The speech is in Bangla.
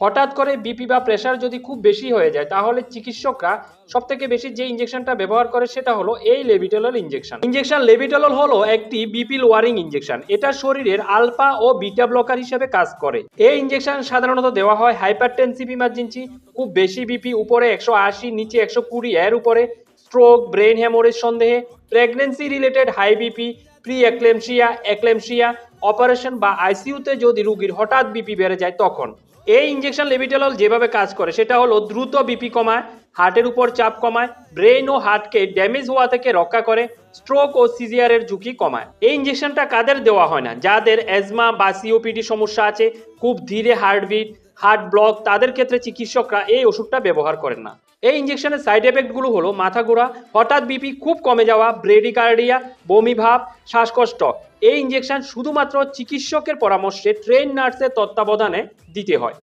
হঠাৎ করে বিপি বা প্রেশার যদি খুব বেশি হয়ে যায়, তাহলে চিকিৎসকরা সব থেকে বেশি যে ইঞ্জেকশনটা ব্যবহার করে সেটা হলো এই লেবিটলল ইঞ্জেকশন ইঞ্জেকশন লেবিটলল হলো একটি বিপি লোয়ারিং ইঞ্জেকশন এটা শরীরের আলফা ও বিটা ব্লকার হিসেবে কাজ করে। এই ইঞ্জেকশন সাধারণত দেওয়া হয় হাইপারটেনসিভ ইমার্জেন্সি খুব বেশি বিপি উপরে একশো আশি, নিচে একশো কুড়ি, এর উপরে স্ট্রোক ব্রেন হ্যামোরেজ সন্দেহে। Pregnancy related high BP pre eclampsia eclampsia operation বা আইসিইউতে যদি রুগীর হঠাৎ বিপি বেড়ে যায় তখন। এই ইঞ্জেকশন লেবিটেলল যেভাবে কাজ করে, সেটা হলো দ্রুত বিপি কমায়, হার্টের উপর চাপ কমায় ব্রেন ও হার্টকে ড্যামেজ হওয়া থেকে রক্ষা করে স্ট্রোক ও সিজিআরের ঝুঁকি কমায়। এই ইঞ্জেকশনটা কাদের দেওয়া হয় না? যাদের অ্যাজমা বা সিওপিডি সমস্যা আছে, খুব ধীরে হার্টবিট হার্ট ব্লক, তাদের ক্ষেত্রে চিকিৎসকরা এই ওষুধটা ব্যবহার করেন না। এই ইঞ্জেকশনের সাইড এফেক্টগুলো হলো মাথা ঘোরা, হঠাৎ বিপি, খুব কমে যাওয়া, ব্রেডিকার্ডিয়া, বমি ভাব, শ্বাসকষ্ট। এই ইঞ্জেকশন শুধুমাত্র চিকিৎসকের পরামর্শে, ট্রেন নার্সের তত্ত্বাবধানে দিতে হয়।